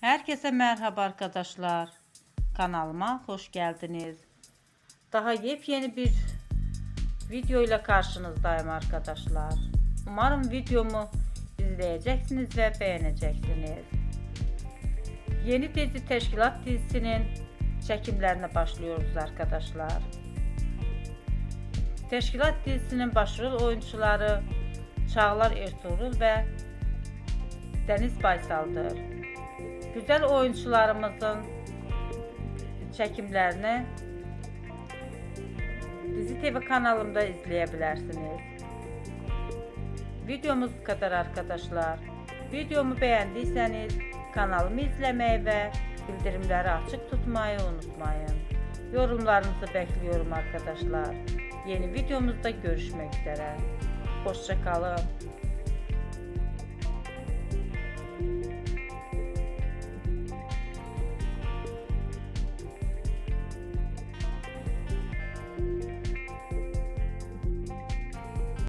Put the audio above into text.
Herkese merhaba arkadaşlar. Kanalıma hoş geldiniz. Daha yepyeni bir video ile karşınızdayım arkadaşlar. Umarım videomu izleyeceksiniz ve beğeneceksiniz. Yeni dizi Teşkilat dizisinin çekimlerine başlıyoruz arkadaşlar. Teşkilat dizisinin başrol oyuncuları Çağlar Ertuğrul ve Deniz Baysal'dır. Güzel oyuncularımızın çekimlerini Dizi TV kanalımda izleyebilirsiniz. Videomuz bu kadar arkadaşlar. Videomu beğendiyseniz kanalımı izlemeyi ve bildirimleri açık tutmayı unutmayın. Yorumlarınızı bekliyorum arkadaşlar. Yeni videomuzda görüşmek üzere. Hoşçakalın.